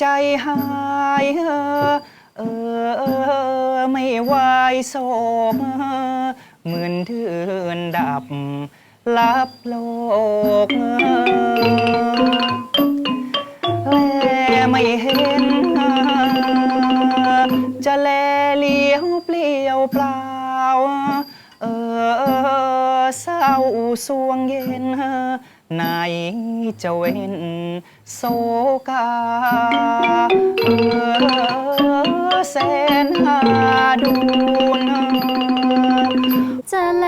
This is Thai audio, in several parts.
ใจหายเออเออเออไม่ไหวโศกเหมือนเดือนดับลับโลกแลไม่เห็น จะแลเลี้ยวเปลี่ยวเปล่า เออเศร้าสวงเย็น ไหนจะเว้นโศกาเออแสนหาดูนจะแล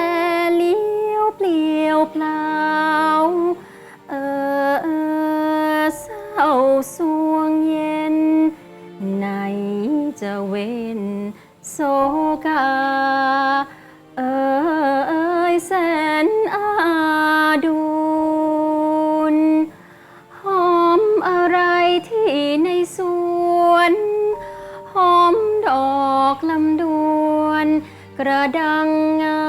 เลี้ยวเปลี่ยวเปล่า เออเออเศร้าสวงเย็น ไหนจะเว้นโศกา เออเอยแสน กระดังงา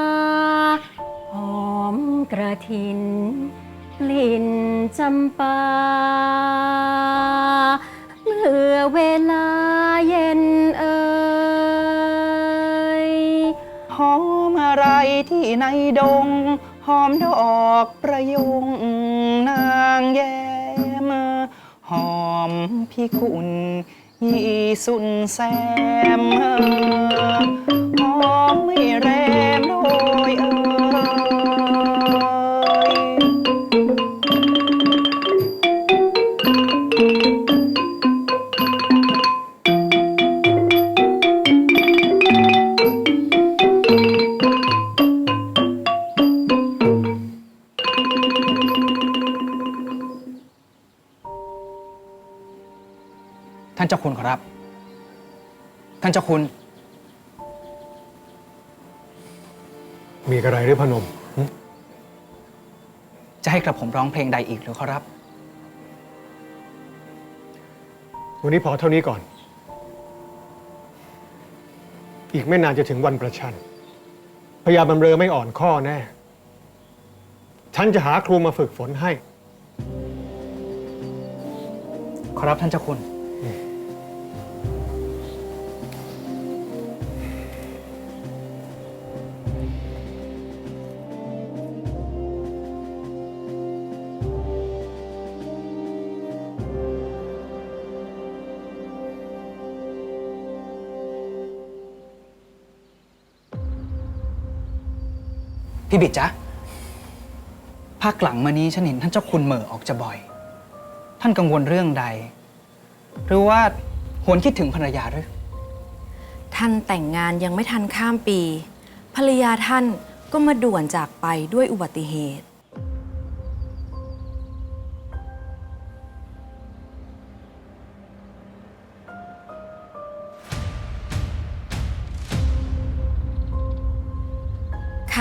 หอมกระถิน กลิ่นจำปา เมื่อเวลาเย็นเอ่ยหอมอะไรที่ในดง หอมดอกประยงนางแย้มหอมพิกุลยี่สุนแซม มไม่แรมโดยเอ่ยท่านเจ้าคุณขอรับ ท่านเจ้าคุณ มีอะไรหรือพนมหึจะให้กระผมร้องเพลงใดอีกหรือขอรับ วันนี้พอเท่านี้ก่อน อีกไม่นานจะถึงวันประชันพญาบำเรอไม่อ่อนข้อแน่ ฉันจะหาครูมาฝึกฝนให้ ขอรับท่านเจ้าคุณ พี่บิดจ๊ะภาคหลังมานี้ฉันเห็นท่านเจ้าคุณเหม่อออกจะบ่อย ท่านกังวลเรื่องใด หรือว่าหวนคิดถึงภรรยาหรือ ท่านแต่งงานยังไม่ทันข้ามปี ภรรยาท่านก็มาด่วนจากไปด้วยอุบัติเหตุ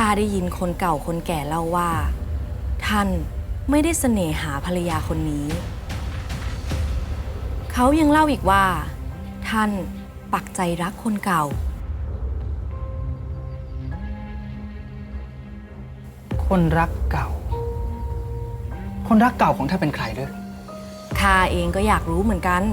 ข้าได้ยินคนเก่าคนแก่เล่าว่า ท่านไม่ได้เสน่หาภรรยาคนนี้ เขายังเล่าอีกว่า ท่านปักใจรักคนเก่า คนรักเก่า คนรักเก่าของท่านเป็นใครหรือข้าเองก็อยากรู้เหมือนกัน